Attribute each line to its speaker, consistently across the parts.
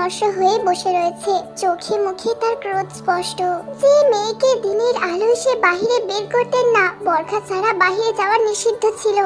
Speaker 1: বিমর্ষ হয়ে বসে রয়েছে। চোখে মুখে তার ক্রোধ স্পষ্ট। যে মেয়েকে দিনের আলোয় সে বাহিরে বের করতেন না, বরখা ছাড়া বাহিরে যাওয়া নিষিদ্ধ ছিল।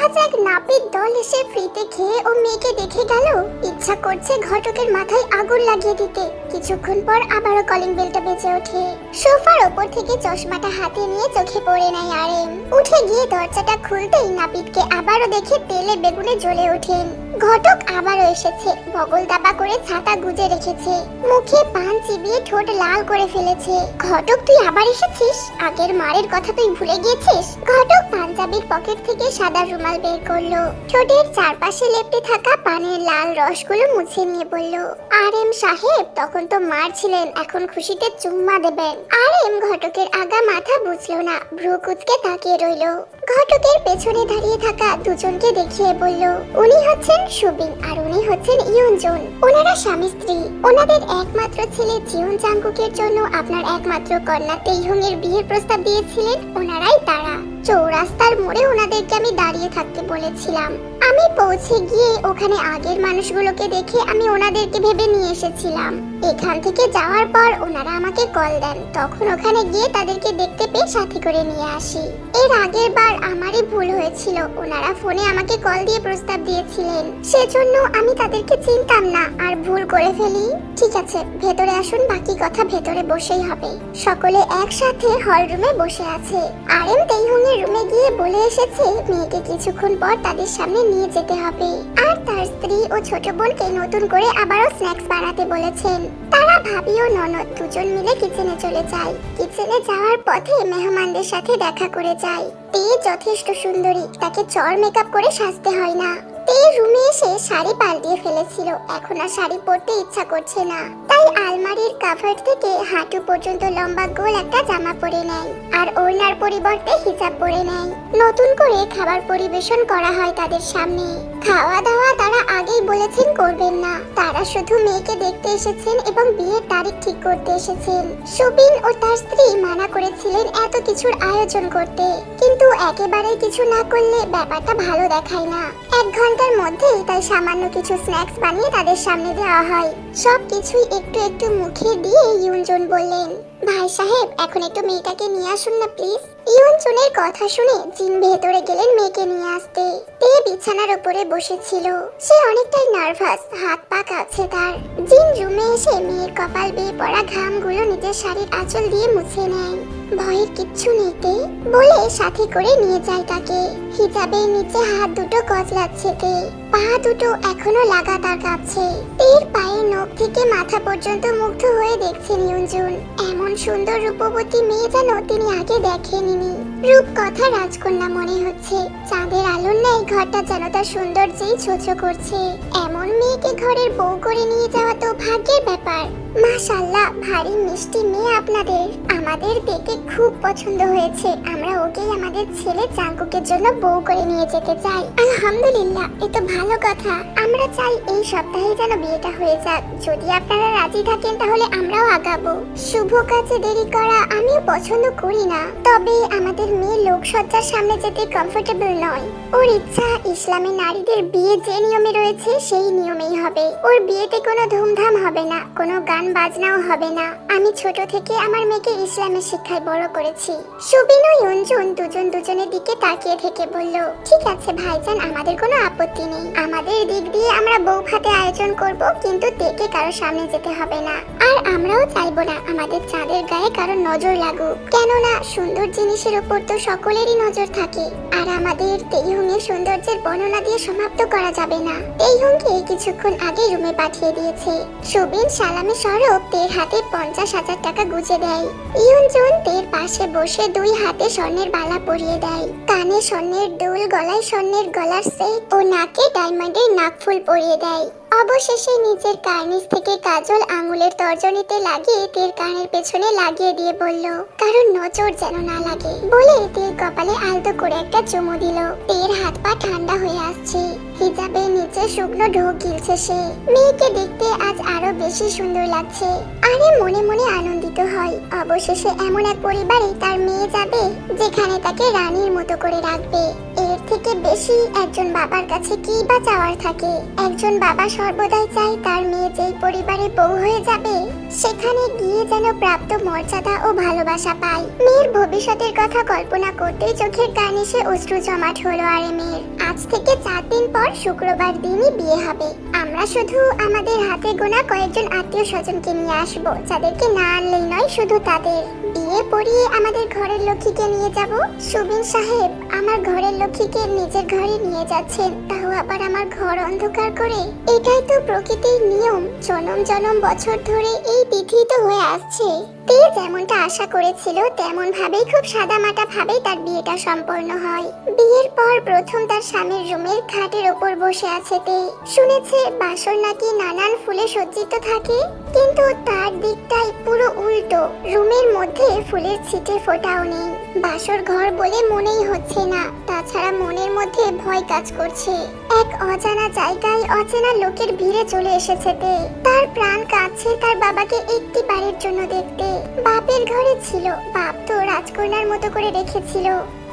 Speaker 1: আজ এক নাপিত দল এসে ফ্রিতে খেয়ে ও মেয়েকে দেখে গেল, ইচ্ছা করছে ঘটকের মাথায় আগুন লাগিয়ে দিতে। কিছুক্ষণ পর আবারও কলিং বেলটা বেজে ওঠে। সোফার ওপর থেকে চশমাটা হাতে নিয়ে চোখে পড়ে নেয় আরেম। উঠে গিয়ে দরজাটা খুলতেই নাপিতকে আবারও দেখে তেলে বেগুনে জ্বলে ওঠেন। ঘটক আবারও এসেছে। বগল দাবা করে ছাতা গুজে রেখেছে। মুখে পান চিবিয়ে ঠোঁট লাল করে ফেলেছে। ঘটক, তুই আবার এসেছিস? আগের মারের কথা তুই ভুলে গিয়েছিস? ঘটক পাঞ্জাবির পকেট থেকে সাদা রুমাল বের করল। ঠোঁটের চারপাশে লেপটে থাকা পানের লাল রসগুলো মুছে নিয়ে বলল আর এম সাহেব, তখন তো মার ছিলেন এখন খুশিতে চুম্মা দেবেন। আর এম ঘটকের আগা মাথা বুঝলো না, ভ্রু কুচকে তাকিয়ে রইল। ঘটকের পেছনে দাঁড়িয়ে থাকা দুজনকে দেখিয়ে বলল, উনি হচ্ছেন সুবিন আর উনি হচ্ছেন ইয়নজন। ওনারা স্বামী স্ত্রী। ওনাদের একমাত্র ছেলে জিয়ন জাঙ্কুকের জন্য আপনার একমাত্র কন্যা তেইহং এর বিয়ের প্রস্তাব দিয়েছিলেন। ওনারাই তারা। চৌরাস্তার মোড়ে ওনাদেরকে আমি দাঁড়িয়ে থাকতে বলেছিলাম। আমি পৌঁছে গিয়ে ওখানে আগের মানুষগুলোকে দেখে আমি ওনাদেরকে ভেবে নিয়ে এসেছিলাম। এখান থেকে যাওয়ার পর ওনারা আমাকে কল দেন। তখন ওখানে গিয়ে তাদেরকে দেখতে পেয়ে সাথে করে নিয়ে আসি। এর আগের বার আমারই ভুল হয়েছিল। ওনারা ফোনে আমাকে কল দিয়ে প্রস্তাব দিয়েছিলেন। সেজন্য আমি তাদেরকে চিনতাম না আর ভুল করে ফেলি। ঠিক আছে, ভেতরে আসুন, বাকি কথা ভেতরে বসেই হবে। সকলে একসাথে হল রুমে বসে আছে। আর এম তেইহুংয়ের রুমে গিয়ে বলে এসেছে, মেয়েকে কিছুক্ষণ পর তাদের সামনে নিয়ে যেতে হবে। আর তার স্ত্রী ও ছোট বোনকে নতুন করে আবারও স্ন্যাক্স বানাতে বলেছেন। তারা ভাবি ও ননদ দুজন মিলে কিচেনে চলে যায়। কিচেনে যাওয়ার পথে মেহমানদের সাথে দেখা করে যায়। তে যথেষ্ট সুন্দরী, তাকে চর মেকআপ করে সাজতে হয় না। তে রুমে এসে শাড়ি পাল্টিয়ে ফেলেছিল, এখন আর শাড়ি পরতে ইচ্ছা করছে না। তাই আলমারির কাভার থেকে হাঁটু পর্যন্ত লম্বা গোল একটা জামা পরে নেয়, আর ওড়নার পরিবর্তে হিজাব পরে নেয়। নতুন করে খাবার পরিবেশন করা হয় তাদের সামনে। খাওয়া দাওয়া তারা আগেই বলেছেন করবেন না। তারা শুধু মেয়েকে দেখতে এসেছেন এবং বিয়ের তারিখ ঠিক করতে এসেছেন। সুবিন ও তার স্ত্রী মানা করেছিলেন এত কিছুর আয়োজন করতে। কিন্তু একেবারে কিছু না করলে ব্যাপারটা ভালো দেখায় না। এক ঘণ্টার মধ্যেই তাই সামান্য কিছু স্ন্যাক্স বানিয়ে তাদের সামনে দেওয়া হয়। সব কিছুই একটু একটু মুখে দিয়ে ইউনজন বললেন, ভাই সাহেব, এখন একটু মেয়েটাকে নিয়ে আসুন না প্লিজ। ইউনজনের কথা শুনে জিন ভেতরে গেলেন মেয়েকে নিয়ে আসতে। তে বিছানার উপরে বসেছিল। সে অনেকটাই নার্ভাস, হাত পা কাঁপছে তার। জিন রুমে এসে মেয়ের কপাল বেয়ে পড়া ঘামগুলো নিজের শাড়ির আঁচল দিয়ে মুছে নেয়। ভয়ের কিচ্ছু নেই তে, বলে সাথে করে নিয়ে যায় তাকে। হিজাবের নিচে হাত দুটো কচলাচ্ছে তে। পা দুটো এখনও লাগাতার কাঁপছে। তের পায়ের নখ থেকে মাথা পর্যন্ত মুগ্ধ হয়ে দেখছেন ইউনজুন এমন সুন্দর রূপবতী মেয়ে যেন তিনি আগে দেখেননি। রূপ কথা রাজকন্যা মনে হচ্ছে। চাঁদের আলোর ন্যায় ঘরটা যেন তার সৌন্দর্যেই ছোছো করছে। এমন মেয়েকে ঘরের বউ করে নিয়ে যাওয়া তো ভাগ্যের ব্যাপার। মাশাল্লাহ, ভারী মিষ্টি মেয়ে আপনাদের। আমাদের দেখে খুব পছন্দ হয়েছে। আমরা ওকেই আমাদের ছেলে চাঙ্কুকের জন্য বউ করে নিয়ে যেতে চাই। আলহামদুলিল্লাহ, এ তো ভালো কথা। আমরা চাই এই সপ্তাহে যেন বিয়েটা হয়ে যাক। যদি আপনারা রাজি থাকেন তাহলে আমরাও আগাবো। শুভ কাজে দেরি করা আমিও পছন্দ করি না। তবে আমাদের মেয়ে লোকসজ্জার সামনে যেতে কমফোর্টেবল নয়। ওর ইচ্ছা, ইসলামে নারীদের বিয়ে যে নিয়মে রয়েছে সেই নিয়মেই হবে। ওর বিয়েতে কোনো ধুমধাম হবে না, কোনো গান বাজনাও হবে না। আমি ছোট থেকে আমার মেয়েকে ইসলামের শিক্ষায় বড় করেছি। সুবিন ও ইউনজুন দুজন দুজনের দিকে তাকিয়ে থেকে বলল, ঠিক আছে ভাইজান, আমাদের কোনো আপত্তি নেই। আমাদের দিক দিয়ে আমরা বউ ভাতে আয়োজন করব, কিন্তু তেকে কারও সামনে যেতে হবে না। আর আমরাও চাইব না আমাদের চাঁদের গায়ে কারও নজর লাগুক। কেননা সুন্দর জিনিসের উপর তো সকলেরই নজর থাকে। আর আমাদের তেইহুংয়ের সৌন্দর্যের বর্ণনা দিয়ে সমাপ্ত করা যাবে না। তেইহুংকে কিছুক্ষণ আগে রুমে পাঠিয়ে দিয়েছে। সুবিন সালামে সরব, তের হাতে পঞ্চাশ হাজার টাকা গুজে দেয়। ইউনজুন তের পাশে বসে দুই হাতে স্বর্ণের বালা পরিয়ে দেয়। কানে স্বর্ণের দুল, গলায় স্বর্ণের গলার সেট ও নাকে ডায়মন্ডের নাকফুল পরিয়ে দেয়। অবশেষে নিজের কার্নিস থেকে কাজল আঙুলের তর্জনীতে লাগিয়ে তের কানের পেছনে লাগিয়ে দিয়ে বলল কারণ নজর যেন না লাগে। বলে তের কপালে আলতো করে একটা চুমু দিল। তের হাত পা ঠান্ডা হয়ে আসছে। হিজাবের নিচে শুকনো ঢোক গিলছে সে। মেয়েকে দেখতে আজ আরও বেশি সুন্দর লাগছে। আরে মনে মনে আনন্দিত হয়। অবশেষে এমন এক পরিবারে তার মেয়ে যাবে, যেখানে তাকে রানীর মতো করে রাখবে। এর থেকে বেশি একজন বাবার কাছে কি বা চাওয়ার থাকে? একজন বাবা সর্বদাই চায় তার মেয়ে যেই পরিবারে বউ হয়ে যাবে, সেখানে গিয়ে যেন প্রাপ্ত মর্যাদা ও ভালোবাসা পায়। মেয়ের ভবিষ্যতের কথা কল্পনা করতেই চোখের কানিসে অশ্রু জমাট হলো আরে মেয়ের। আজ থেকে চার দিন পর শুক্রবার দিনই বিয়ে হবে। আমরা শুধু আমাদের হাতে গোনা কয়েকজন আত্মীয় স্বজনকে নিয়ে আসব, যাদেরকে না আনলেই নয় শুধু তাদের। বিয়ে পড়িয়ে আমাদের ঘরের লক্ষ্মীকে নিয়ে যাব? সুবিন সাহেব, আমার ঘরের লক্ষ্মীকে নিজের ঘরে নিয়ে যাচ্ছেন, তাও আবার আমার ঘর অন্ধকার করে? এটাই তো প্রকৃতির নিয়ম। জনম জনম বছর ধরে এই বিধি তো হয়ে আসছে। তে যেমনটা আশা করেছিল তেমন ভাবেই খুব সাদামাটা ভাবেই তার বিয়েটা সম্পন্ন হয়। বিয়ের পর প্রথম তার স্বামীর রুমের খাটের ওপর বসে আছে তে। শুনেছে বাসর নাকি নানান ফুলে সজ্জিত থাকে, কিন্তু তার দিকটাই পুরো উল্টো। রুমের মধ্যে ফুলের ছিটে ফোটাও নেই। বাসর ঘর বলে মনেই হচ্ছে না, তাছাড়া মনের মধ্যে ভয় কাজ করছে। এক অজানা জায়গায় অচেনা লোকের ভিড়ে চলে এসেছে তে। তার প্রাণ কাঁদছে তার বাবাকে একটি বাড়ির জন্য দেখতে। বাপের ঘরে ছিল। বাপ তো রাজকন্যার মতো করে রেখেছিল।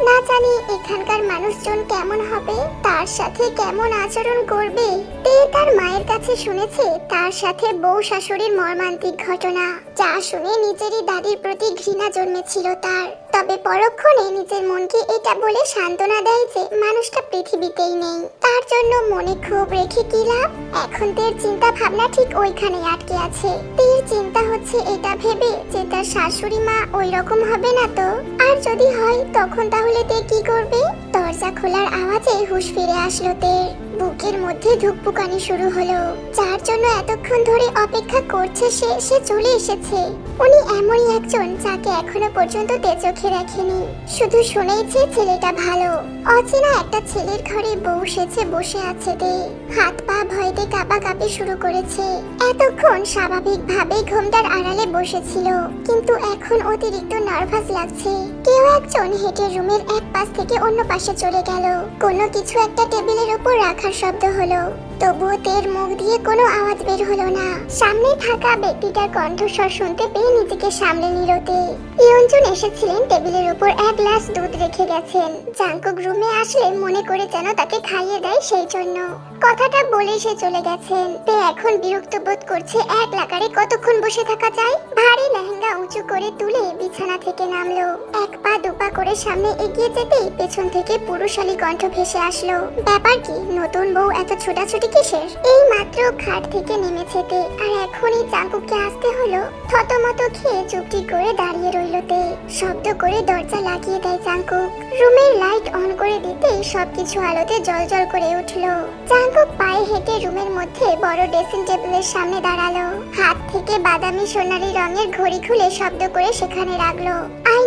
Speaker 1: না জানি এখানকার মানুষজন কেমন হবে, তার সাথে কেমন আচরণ করবে। তে তার মায়ের কাছে শুনেছে, তার সাথে বউ শাশুড়ির মর্মান্তিক ঘটনা। যা শুনে নিজেরই দাদির প্রতি ঘৃণা জন্মেছিল তার। তবে পরক্ষণে নিজের মনকে এটা বলে সান্ত্বনা দেয় যে মানুষটা পৃথিবীতেই নেই। তার জন্য মনে ক্ষোভ রেখে কি লাভ? এখন তের চিন্তা ভাবনা ঠিক ওইখানে আটকে আছে। তের চিন্তা হচ্ছে এটা ভেবে যে তার শাশুড়ি মা ওই রকম হবে না তো? আর যদি হয়, তখন তাহলে তে কি করবে? দরজা খোলার আওয়াজে হুঁশ ফিরে আসলো তের। বুকের মধ্যে ধুকপুকানি শুরু হলো। যার জন্য এতক্ষণ ধরে অপেক্ষা করছে সে সে চলে এসেছে। উনি এমনই একজন যাকে এখনও পর্যন্ত তে চোখে রাখেনি শুধু শুনেইছে ছেলেটা ভালো। অচেনা একটা ছেলের ঘরে বউ সেছে বসে আছে তে। হাত পা ভয়তে কাঁপাকাঁপি শুরু করেছে। এতক্ষণ স্বাভাবিকভাবে ঘুমটার আড়ালে বসেছিল। কিন্তু এখন অতিরিক্ত নার্ভাস লাগছে। কেউ একজন হেঁটে রুমের এক পাশ থেকে অন্য পাশে চলে গেল। কোনো কিছু একটা টেবিলের উপর রাখার শব্দ হলো। তবুও তের মুখ দিয়ে কোনো আওয়াজ বের হলো না। সামনে থাকা ব্যক্তিটার কণ্ঠস্বর শুনতে পেয়ে নিজেকে সামলে নিল তে। ইয়ঞ্জন এসেছিলেন টেবিলের উপর এক গ্লাস দুধ রেখে গেছেন। জাঙ্কুক রুমে আসলে মনে করে যেন তাকে খাইয়ে দেয় সেই জন্য। কথাটা বলে সে চলে গেছেন। তে এখন বিরক্ত বোধ করছে এক লাগারে কতক্ষণ বসে থাকা যায়। ভারী লেহেঙ্গা উঁচু করে তুলে বিছানা থেকে নামলো। এক পা দুপা করে সামনে এগিয়ে যেতেই পেছন থেকে পুরুষালী কণ্ঠ ভেসে আসলো। ব্যাপার কি? নতুন বউ এত ছোটাছুটি কিসের? এই মাত্র খাট থেকে নেমেছে তে, আর এখনই চাকুকে আসতে হলো। থতমত খেয়ে চুপটি করে দাঁড়িয়ে রইল তে, শব্দ করে দরজা লাগিয়ে দেয় চাঙ্কুক রুমের লাইট অন করে দিতেই সবকিছু আলোতে জলজল করে উঠল। চাঙ্কুক পায়ে হেঁটে রুমের মধ্যে বড় ড্রেসিং টেবিলের সামনে দাঁড়াল। হাত থেকে বাদামি সোনালী রঙের ঘড়ি খুলে শব্দ করে সেখানে রাখল।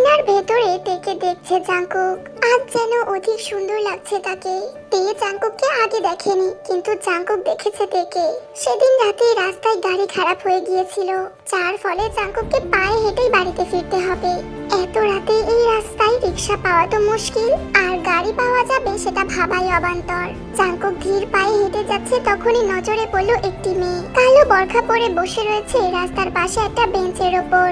Speaker 1: আয়নার ভেতরে তেকে দেখছে চাঙ্কুক আজ যেন অধিক সুন্দর লাগছে তাকে। তে চাঙ্কুককে আগে দেখেনি, কিন্তু চাঙ্কুক দেখেছে তেকে। সেদিন রাতে রাস্তায় গাড়ি খারাপ হয়ে গিয়েছিল। যার ফলে চাঙ্কুককে পায়ে হেঁটেই বাড়িতে ফিরতে হবে। এত রাতে এই রাস্তায় রিক্সা পাওয়া তো মুশকিল, আর গাড়ি পাওয়া যাবে সেটা ভাবাই অবান্তর। চাঙ্কুক ধীর পায়ে হেঁটে যাচ্ছে তখনই নজরে পড়ল একটি মেয়ে। কালো বরখা পরে বসে রয়েছে রাস্তার পাশে একটা বেঞ্চের ওপর।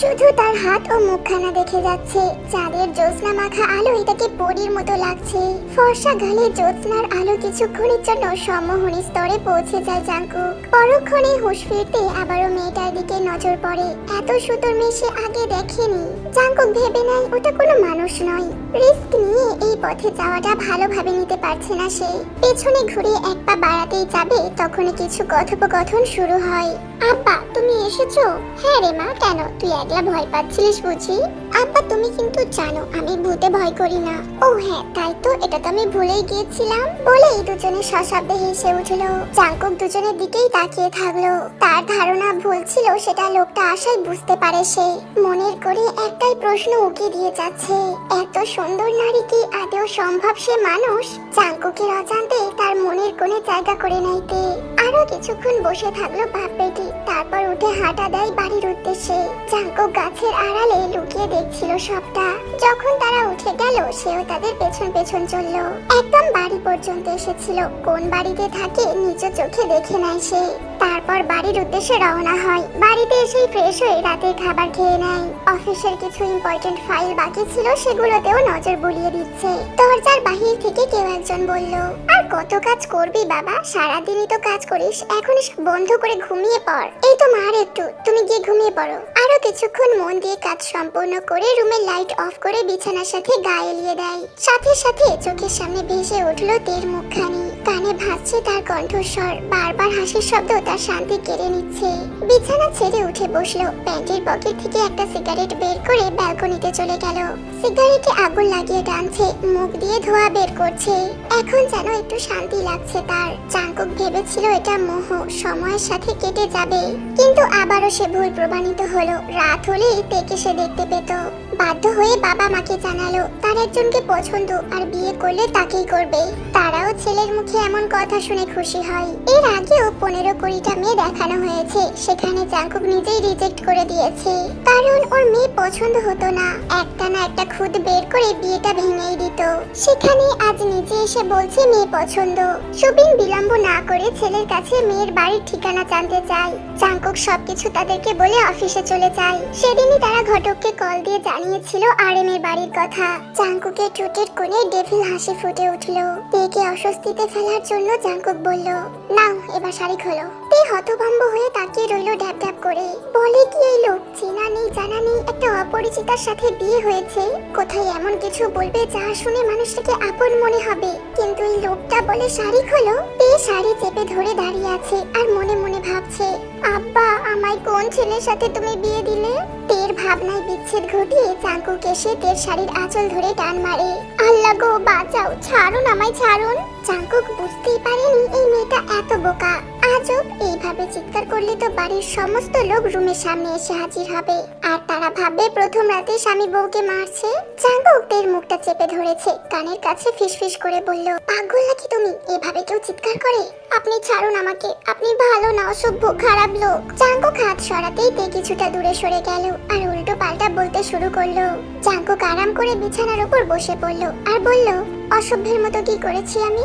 Speaker 1: শুধু তার হাত ও মুখখানা দেখে যাচ্ছে। চাঁদের জ্যোৎস্না মাখা আলো এটাকে পরীর মতো লাগছে। ফর্সা গালে জ্যোৎস্নার আলো কিছুক্ষণের জন্য সম্মোহনী স্তরে পৌঁছে যায় জাঙ্কু পরক্ষণে হুঁশ ফিরতে আবারও মেয়েটার দিকে নজর পড়ে। এত সুতোর মেয়ে সে আগে দেখেনি। জাঙ্কুক ভেবে নেয়, ওটা কোনো মানুষ নয়। রিস্ক নিয়ে এই পথে যাওয়াটা ভালোভাবে নিতে পারছে না সে। পেছনে ঘুরে এক পা বাড়াতেই যাবে, তখনই কিছু কথোপকথন শুরু হয়। আব্বা, তুমি এসেছ? হ্যাঁ রে মা, কেন? তুই একলা ভয় পাচ্ছিলিস বুঝি? আব্বা, তুমি কিন্তু জানো, আমি ভূতে ভয় করি না। ও হ্যাঁ তাই তো, এটা তো আমি ভুলেই গিয়েছিলাম। বলেই দুজনে সশব্দে হেসে উঠল। চাঙ্কুক দুজনের দিকেই তাকিয়ে থাকল। তার ধারণা ভুল ছিল, সেটা লোকটা আশায় বুঝতে পারে সে। মনের করে একটাই প্রশ্ন উকি দিয়ে যাচ্ছে, এত সুন্দর নারী কি আদেও সম্ভব সে মানুষ? চাঙ্কুকের অজান্তে তার মনের কোণে জায়গা করে নাইতে আরও কিছুক্ষণ বসে থাকল বাপ তারপর উঠে হাঁটা দেয় বাড়ির উদ্দেশ্যে। চাঙ্কুক গাছের আড়ালে লুকিয়ে দেখছিল সবটা। যখন তারা উঠে গেল, সেও তাদের পেছন পেছন চলল। একদম বাড়ি পর্যন্ত এসেছিল। কোন বাড়িতে থাকে নিজ চোখে দেখে নেয় সে। তারপর বাড়ির উদ্দেশ্যে রওনা হয়। বাড়িতে এসেই ফ্রেশ হয়ে রাতের খাবার খেয়ে নেয়। অফিসের কিছু ইম্পর্টেন্ট ফাইল বাকি ছিল, সেগুলোতেও নজর বুলিয়ে দিচ্ছে। দরজার বাহির থেকে কেউ একজন বলল, আর কত কাজ করবি বাবা? সারাদিনই তো কাজ করিস, এখন এসব বন্ধ করে ঘুমিয়ে পড়। এই তো মার একটু, তুমি গিয়ে ঘুমিয়ে পড়ো। আরও কিছুক্ষণ মন দিয়ে কাজ সম্পূর্ণ করে রুমের লাইট অফ করে বিছানার সাথে গায়ে এলিয়ে দেয়। সাথে সাথে চোখের সামনে ভেসে উঠল তের মুখখানি। কানে ভাসছে তার কণ্ঠস্বর। বারবার হাসির শব্দ তার শান্তি কেড়ে নিচ্ছে। বিছানা ছেড়ে উঠে বসল। প্যান্টের পকেট থেকে একটা সিগারেট বের করে ব্যালকনিতে চলে গেল। সিগারেটে আগুন লাগিয়ে টানছে, মুখ দিয়ে ধোঁয়া বের করছে। এখন যেন একটু শান্তি লাগছে তার। চাঙ্কুক ভেবেছিল এটা মোহ, সময়ের সাথে কেটে যাবে। কিন্তু আবারও সে ভুল প্রমাণিত হলো। রাত হলেই তেকে সে দেখতে পেত। বাধ্য হয়ে বাবা মাকে জানালো, তার একজনকে পছন্দ আর বিয়ে করলে তাকেই করবে। তারাও ছেলের মুখে এমন কথা শুনে খুশি হয়। এর আগেও পনেরো কুড়িটা মেয়ে দেখানো হয়েছে। সেখানে জাঙ্কুক নিজেই রিজেক্ট করে দিয়েছে। কারণ ওর মেয়ে পছন্দ হতো না। একটা না একটা খুদ বের করে বিয়েটা ভেঙেই দিত। সেখানে আজ নিজে এসে বলছে মেয়ে পছন্দ। সুবিন বিলম্ব না করে ছেলের কাছে মেয়ের বাড়ির ঠিকানা জানতে চায়। জাঙ্কুক সবকিছু তাদেরকে বলে অফিসে চলে যায়। সেদিনই তারা ঘটককে কল দিয়ে জানিয়েছিল আর এর বাড়ির কথা। জাঙ্কুকের ঠোঁটের কোণে ডেভিল হাসি ফুটে উঠল। তেকে অস্বস্তিতে ফেলার জন্য জাঙ্কুক বলল, নাও, এবার শাড়ি খোলো। তে হতভম্ব হয়ে তাকিয়ে রইল ড্যাব ড্যাব করে। বলে কি এই লোক? চেনা নেই, জানা নেই, একটা অপরিচিতার সাথে বিয়ে হয়েছে। কোথায় এমন কিছু বলবে যা শুনে মানুষটাকে আপন মনে হবে? কিন্তু এই লোকটা বলে, শাড়ি খোলো। তে শাড়ি চেপে ধরে দাঁড়িয়ে আছে আর মনে মনে ভাবছে, আব্বা, আমায় কোন ছেলের সাথে তুমি বিয়ে দিলে? তের ভাবনায় বিচ্ছেদ ঘটিয়ে চাঙ্কুক এসে তের শাড়ির আঁচল ধরে টান মারে। আল্লাহ গো, বাঁচাও, ছাড়ুন আমায়, ছাড়ুন। চাঙ্কুক বুঝতেই পারেনি এই মেয়েটা এত বোকা। আজব এইভাবে চিৎকার করলে তো বাড়ির সমস্ত লোক রুমের সামনে এসে হাজির হবে। আর তারা ভাববে প্রথম রাতে স্বামী বউকে মারছে। চাঙ্কুক তের মুখটা চেপে ধরেছে, কানের কাছে ফিসফিস করে বলল, পাগল নাকি তুমি? এভাবে কেউ চিৎকার করে? আপনি ছাড়ুন আমাকে। আপনি ভালো না, অসভ্য, খারাপ লোক। চাঙ্কুক হাত সরাতেই তে কিছুটা দূরে সরে গেল আর উল্টো পাল্টা বলতে শুরু করল। চাঙ্কুক আরাম করে বিছানার উপর বসে পড়ল আর বলল, অসভ্যের মতো কি করেছি আমি?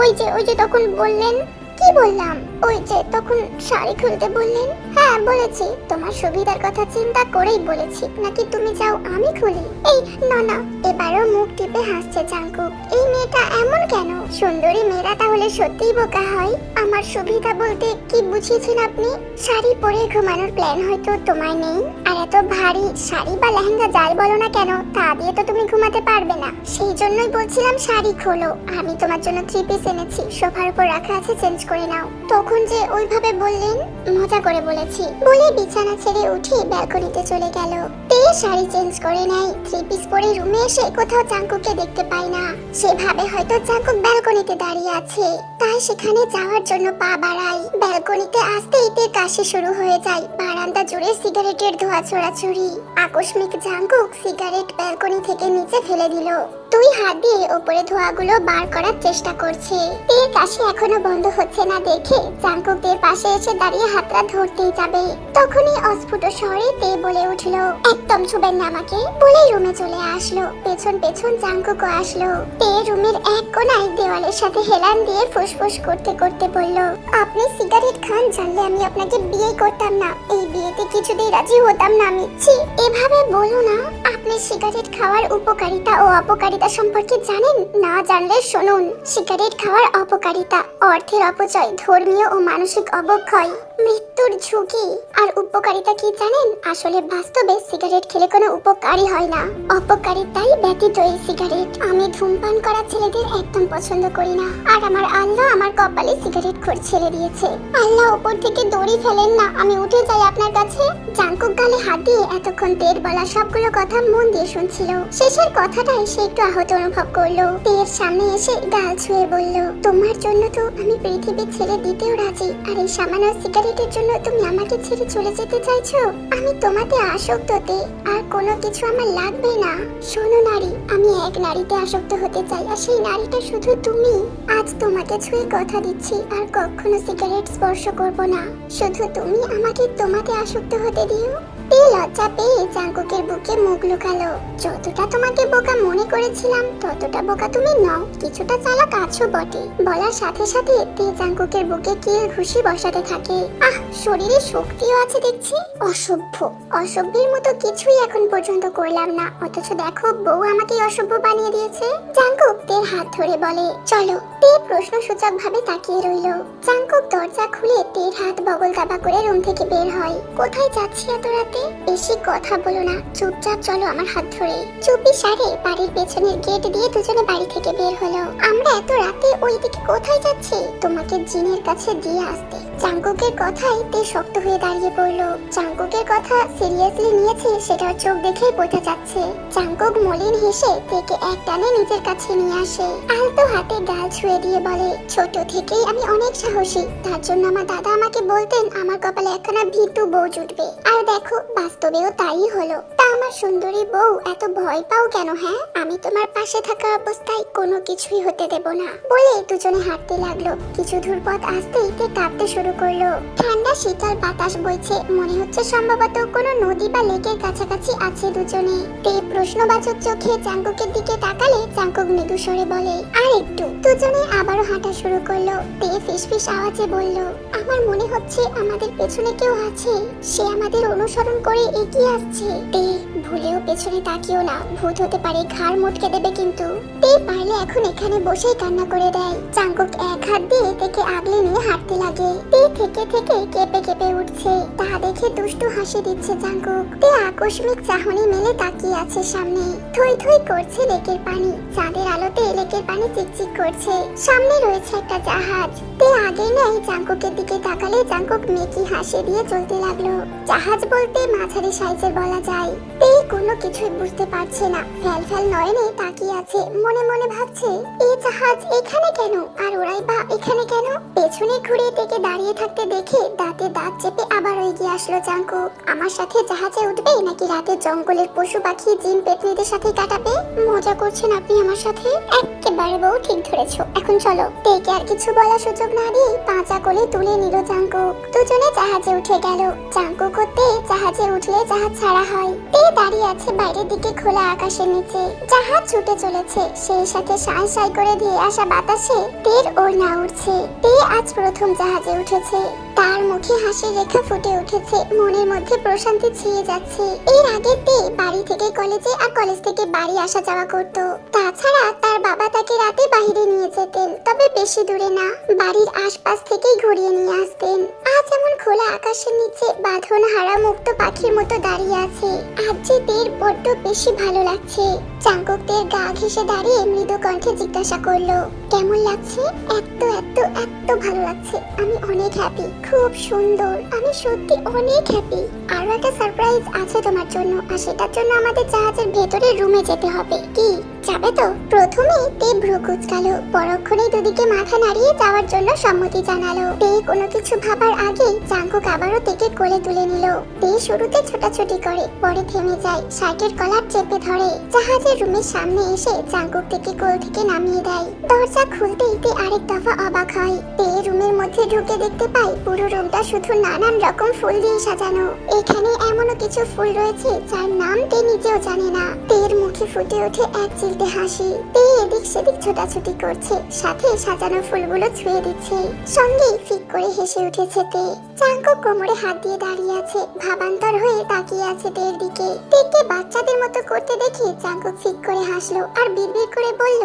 Speaker 1: ওই যে ওই যে তখন বললেন কি বললাম? ওই যে তখন শাড়ি খুলতে বললেন। হ্যাঁ বলেছি। তোমার সুবিধার কথা চিন্তা করেই বলেছি। নাকি তুমি চাও আমি খুলি? এই, না না। এবারও মুখ টিপে হাসছে চাঙ্কুক এই মেয়েটা এমন কেন? সুন্দরী মেয়েরা তাহলে সত্যিই বোকা হয়? আমার সুবিধা বলতে কি বুঝিয়েছেন আপনি? শাড়ি পরে ঘুমানোর প্ল্যান হয়তো তোমার নেই। আর এত ভারী শাড়ি বা লেহেঙ্গা যাই বলো না কেন? তা দিয়ে তো তুমি ঘুমাতে পারবে না। সেই জন্যই বলছিলাম শাড়ি খোলো। আমি তোমার জন্য থ্রি পিস এনেছি। সোফার উপর রাখা আছে চেঞ্জ করে নাও। তখন যে ওইভাবে বললেন, মজা করে বলেছি। বলে বিছানা ছেড়ে উঠে ব্যালকনিতে চলে গেল। তে শাড়ি চেঞ্জ করে নেয়। থ্রি পিস পরে রুমে এসে কোথাও চাঙ্কুকে দেখতে পায় না। সেভাবে হয়তো চাঙ্কুক ব্যালকনিতে দাঁড়িয়ে আছে। তাই সেখানে যাওয়ার জন্য পা বাড়ায়। ব্যালকনিতে আসতেই তে কাশি শুরু হয়ে যায়। বারান্দা জুড়ে সিগারেটের ধোঁয়া ছড়াছড়ি। আকস্মিক জাঙ্কুক সিগারেট ব্যালকনি থেকে নিচে ফেলে দিল। দুই হাত দিয়ে উপরে ধোঁয়াগুলো বার করার চেষ্টা করছে। তের কাশি এখনও বন্ধ হচ্ছে না দেখে জাঙ্কুক তের পাশে এসে দাঁড়িয়ে হাতটা ধরতেই যাবে। তখনই অস্ফুট স্বরে তে বলে উঠল, একদম ছুবেন না আমাকে। বলে রুমে চলে আসলো। পেছন পেছন জাঙ্কুকও আসলো। তে রুমের এক কোনায় দেওয়ালের সাথে হেলান দিয়ে ফুসফুস করতে করতে বলল, আপনি সিগারেট খান, জানলে আমি আপনাকে বিয়ে করতাম না। এই বিয়েতে কিছুতেই রাজি হতাম না আমি। ছি, এভাবে বলো না। আপনি সিগারেট খাওয়ার উপকারিতা ও অপকারিতা সম্পর্কে জানেন? না জানলে শুনুন। সিগারেট খাওয়ার অপকারিতা অর্থের অপচয় ধর্মীয় ও মানসিক অবক্ষয়। মৃত্যুর ঝুঁকি। আর উপকারিতা কি জানেন? আসলে বাস্তবে সিগারেট খেলে কোনো উপকারী হয় না। অপকারিতাই ব্যতীত এই সিগারেট। আমি ধূমপান করা ছেলেদের একদম পছন্দ করি না। আর আমার আল্লাহ আমার কপালে সিগারেট খোর ছেড়ে দিয়েছে। আল্লাহ উপর থেকে দড়ি ফেলেন না। আমি উঠে যাই আপনার কাছে। জাঙ্কুক গালে হাত দিয়ে এতক্ষণ তের বলা সবগুলো কথা মন দিয়ে শুনছিল। শেষের কথাটাই সে একটু আহত অনুভব করল। তের সামনে এসে গাল ছুঁয়ে বলল, তোমার জন্য তো আমি পৃথিবী ছেড়ে দিতেও রাজি। আর এই সামান্য সিগারেটের জন্য তুমি আমাকে ছেড়ে চলে যেতে চাইছো? আমি তোমাতে আসক্ত তে, আর কোনো কিছু আমার লাগবে না। শোনো নারী, আমি এক নারীতে আসক্ত হতে চাই, আর সেই নারীটা শুধু তুমি। আজ তোমাকে ছুঁয়ে কথা দিচ্ছি, আর কখনো সিগারেট স্পর্শ করব না। শুধু তুমি আমাকে তোমাতে আসক্ত হতে দিও। তে লজ্জা পেয়ে জাঙ্কুকের বুকে মুখ লুকালো। যতটা তোমাকে বোকা মনে করেছিলাম, ততটা বোকা তুমি নও, কিছুটা চালাক আছো বটে। বলার সাথে সাথে তে বুকে কিল ঘুষি বসাতে থাকে। আহ, শরীরে শক্তিও আছে দেখছি। অসভ্য। অসভ্যের মতো কিছুই এখন পর্যন্ত করলাম না। অথচ দেখো, বউ আমাকে অসভ্য বানিয়ে দিয়েছে। জাঙ্কুক তের হাত ধরে বলে, চলো। তে প্রশ্ন সূচক ভাবে তাকিয়ে রইল। জাঙ্কুক দরজা খুলে তের হাত বগল দাবা করে রুম থেকে বের হয়। কোথায় যাচ্ছি এত রাতে? বেশি কথা বলো না। চুপচাপ চলো আমার হাত ধরে। চুপি সারে বাড়ির পেছনের গেট দিয়ে দুজনে বাড়ি থেকে বের হলো। আমরা এত রাতে ওইদিকে কোথায় যাচ্ছি? তোমাকে জিনের কাছে দিয়ে আসতে। চাঙ্কুকের কথাই তে শক্ত হয়ে দাঁড়িয়ে পড়ল। চাঙ্কুকের কথা সিরিয়াসলি নিয়েছে সেটা চোখ দেখেই বোঝা যাচ্ছে। চাঙ্কুক মলিন হেসে তেকে এক টানে নিজের কাছে নিয়ে আসে। আলতো হাতে গাল ছুঁয়ে দিয়ে বলে, ছোট থেকেই আমি অনেক সাহসী। তার জন্য আমার দাদা আমাকে বলতেন, আমার কপালে একখানা ভীতু বউ জুটবে। আর দেখো বাস্তবেও তাই হলো। আমার সুন্দরী বউ এত ভয় পাও কেন হ্যাঁ? আমি তোমার পাশে থাকা অবস্থায় কোনো কিছুই হতে দেব না। বলে দুজনে হাঁটতে লাগল। কিছু দূর পথ আসতেই তে কাঁপতে শুরু করল। ঠান্ডা শীতল বাতাস বইছে। মনে হচ্ছে সম্ভবত কোনো নদী বা লেকের কাছাকাছি আছে দুজনে। তে প্রশ্নবাচক চোখে চাঙ্কুকের দিকে তাকালে চাঙ্কুক মৃদু স্বরে বলে, আর একটু। দুজনে আবারও হাঁটা শুরু করল। তে ফিসফিস আওয়াজে বলল, আমার মনে হচ্ছে আমাদের পেছনে কেউ আছে। সে আমাদের অনুসরণ করে এগিয়ে আসছে। তে ভুলেও পেছনে তাকিও না। ভূত হতে পারে, ঘাড় মোটকে দেবে কিন্তু। তে পারলে এখন এখানে বসেই কান্না করে দেয়। চাঙ্কুক এক হাত দিয়ে তেকে আগলে নিয়ে হাঁটতে লাগে। তে থেকে থেকে কেঁপে কেঁপে উঠছে। তা দেখে দুষ্টু হাসি দিচ্ছে চাঙ্কুক। তে আকস্মিক চাহনি মেলে তাকিয়ে আছে সামনে। থই থই করছে লেকের পানি। চাঁদের আলোতে লেকের পানি চিকচিক করছে। সামনে রয়েছে একটা জাহাজ। তে আগে নেই চাঙ্কুকের দিকে তাকালে চাঙ্কুক মেকি হাসি দিয়ে চলতে লাগল। জাহাজ বলতে মাঝারি সাইজের বলা যায়। তে কোনো কিছুই বুঝতে পারছে না। ফ্যাল ফ্যাল নয়নে তাকিয়ে আছে, মনে মনে ভাবছে এই জাহাজ এখানে কেন? আর ওরাই বা এখানে কেন? পেছনে ঘুরে থেকে দাঁড়িয়ে থাকতে দেখে দাঁতে দাঁত চেপে আবার এগিয়ে আসলো চাঙ্কুক আমার সাথে জাহাজে উঠবে নাকি রাতে জঙ্গলের পশু পাখি জিন পেতনিদের সাথে কাটাবে? মজা করছেন আপনি আমার সাথে? একেবারে বউ ঠিক ধরেছো। এখন চলো তেকে আর কিছু বলার সুযোগ না দিয়ে পাঁচা কোলে তুলে নিল চাঙ্কুক দুজনে জাহাজে উঠে গেল। চাঙ্কুক ও তে জাহাজে উঠলে জাহাজ ছাড়া হয়। দাঁড়িয়ে আছে বাইরের দিকে খোলা আকাশের নিচে। জাহাজ ছুটে চলেছে। সেই সাথে সাই সাই করে দিয়ে আসা বাতাসে তের ওড়না উঠছে তে আজ প্রথম জাহাজে উঠেছে। তার মুখে হাসির রেখা ফুটে উঠেছে। মনের মধ্যে প্রশান্তি ছেয়ে যাচ্ছে। এর আগে তে বাড়ি থেকে কলেজে আর কলেজ থেকে বাড়ি আসা যাওয়া করত। তাছাড়া তার বাবা তাকে রাতে বাইরে নিয়ে যেতেন, তবে বেশি দূরে না। বাড়ির আশপাশ থেকেই ঘুরিয়ে নিয়ে আসতেন। আজ এমন খোলা আকাশের নিচে বাঁধন হারা মুক্ত পাখির মতো দাঁড়িয়ে আছে। আজ যে দেড় বড্ড বেশি ভালো লাগছে। চাঙ্কুক তের গা ঘেসে দাঁড়িয়ে মৃদু কণ্ঠে জিজ্ঞাসা করল, কেমন লাগছে? এত এত এত ভালো লাগছে। আমি অনেক হ্যাপি খুব সুন্দর। আমি সত্যি অনেক হ্যাপি আরও একটা সারপ্রাইজ আছে তোমার জন্য, আর সেটার জন্য আমাদের জাহাজের ভেতরে রুমে যেতে হবে। কি, যাবে তো? প্রথমে তে ভ্রু কুচকালো, পরক্ষণেই দুদিকে মাথা নাড়িয়ে যাওয়ার জন্য সম্মতি জানালো। তে কোনো কিছু ভাবার আগে চাঙ্কুক আবারও তেকে কোলে তুলে নিল। তে শুরুতে ছোটাছুটি করে, পরে থেমে যায়, শার্টের কলার চেপে ধরে। জাহাজের রুমের সামনে এসে চাঙ্কুক থেকে কোল থেকে নামিয়ে দেয়। দরজা খুলতেই তে আরেক দফা অবাক হয়। তে রুমের মধ্যে ঢুকে দেখতে পায় পুরো রুমটা শুধু নানান রকম ফুল দিয়ে সাজানো। এখানে এমনও কিছু ফুল রয়েছে যার নাম তে নিজেও জানে না। তের মুখে ফুটে ওঠে এক চিলতে হাসি। তে এদিক সেদিক ছোটাছুটি করছে, সাথে সাজানো ফুলগুলো ছুঁয়ে দিচ্ছে। সঙ্গেই ফিক করে হেসে উঠেছে তে। চাঙ্কু কোমরে হাত দিয়ে দাঁড়িয়ে আছে। ভাবান্তর হয়ে তাকিয়ে আছে তের দিকে। তেকে বাচ্চাদের মতো করতে দেখে চাঙ্কুক ফিক করে হাসলো আর বিড়বিড় করে বলল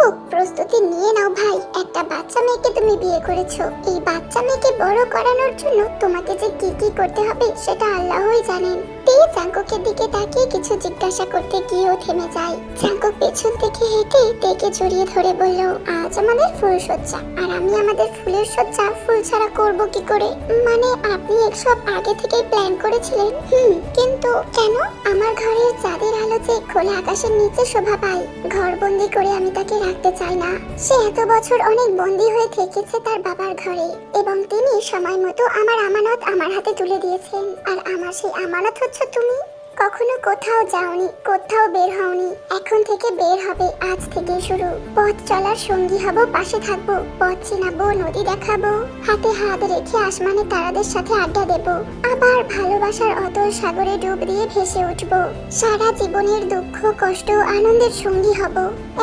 Speaker 1: চাঙ্কুক প্রস্তুতি নিয়ে নাও ভাই। একটা বাচ্চা মেয়েকে তুমি বিয়ে করেছ। এই বাচ্চা মেয়েকে বড় করানোর জন্য তোমাকে যে কি কি করতে হবে, সেটা আল্লাহই জানেন। দিকে তাকিয়ে কিছু জিজ্ঞাসা করতে গিয়েও থেমে যায়। পেছন থেকে হেঁটে তেকে জড়িয়ে ধরে বলল, আজ আমাদের ফুল সজ্জা আর আমি আমাদের ফুলের সজ্জা ফুল ছাড়া করব কি করে? মানে আপনি এসব আগে থেকেই প্ল্যান করেছিলেন? হুম, কিন্তু কেন? আমার ঘরের চাঁদের আলো যে খোলা আকাশের নিচে শোভা পায়। ঘর বন্দি করে আমি তাকে রাখতে চায় না। সে এত বছর অনেক বন্দি হয়ে থেকেছে তার বাবার ঘরে এবং তিনি সময় মতো আমার আমানত আমার হাতে তুলে দিয়েছেন। আর আমার সেই আমানত হচ্ছে তুমি? কখনো কোথাও যাওনি, কোথাও বের হওনি। এখন থেকে বের হবে, আজ থেকে শুরু। পথ চলার সঙ্গী হব, পাশে থাকব, পথ চিনাবো, নদী দেখাবো। হাতে হাত রেখে আসমানে তারাদের সাথে আড্ডা দেব। আবার ভালোবাসার অতল সাগরে ডুব দিয়ে ভেসে উঠবো। সারা জীবনের দুঃখ, কষ্ট, আনন্দের সঙ্গী হব।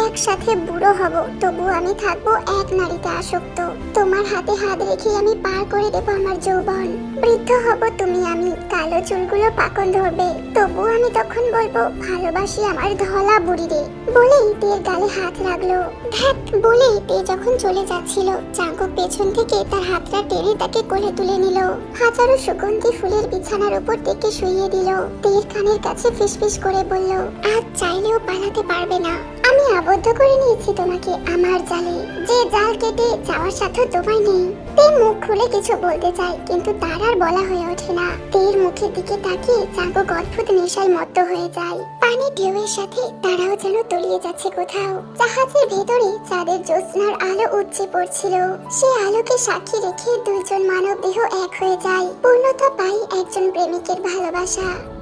Speaker 1: একসাথে বুড়ো হব তবু আমি থাকব এক নারীতে আসক্ত। তোমার হাতে হাত রেখে আমি পার করে দেবো আমার যৌবন। বৃদ্ধ হব তুমি আমি, কালো চুলগুলো পাকন ধরবে। তবু আমি তখন বলব, ভালোবাসি আমার ধলা বুড়ি রে বলেই তের গালে হাত লাগল ধ্যাত বলেই তে যখন চলে যাচ্ছিল চাঙ্কু পেছন থেকে তার হাতটা টেনে তাকে কোলে তুলে নিল। হাজারো সুগন্ধি ফুলের বিছানার উপর থেকে শুইয়ে দিল। তের কানের কাছে ফিসফিস করে বলল, আজ চাইলেও পালাতে পারবে না। আবদ্ধ করে নিয়েছি তোমাকে। আমার জালে যে জাল কেটে যাওয়ার সাথে তোমায় নেই। তে মুখ খুলে কিছু বলতে চায় কিন্তু তার আর বলা হয়ে ওঠে না। তের মুখের দিকে তাকিয়ে চাঙ্কু অদ্ভুত নেশায় মত্ত হয়ে যায়। পানির ঢেউয়ের সাথে তারাও যেন তলিয়ে যাচ্ছে কোথাও। জাহাজের ভেতরে চাঁদের জ্যোৎস্নার আলো উচ্চে পড়ছিল। সে আলোকে সাক্ষী রেখে দুইজন মানব দেহ এক হয়ে যায়। পূর্ণতা পাই একজন প্রেমিকের ভালোবাসা।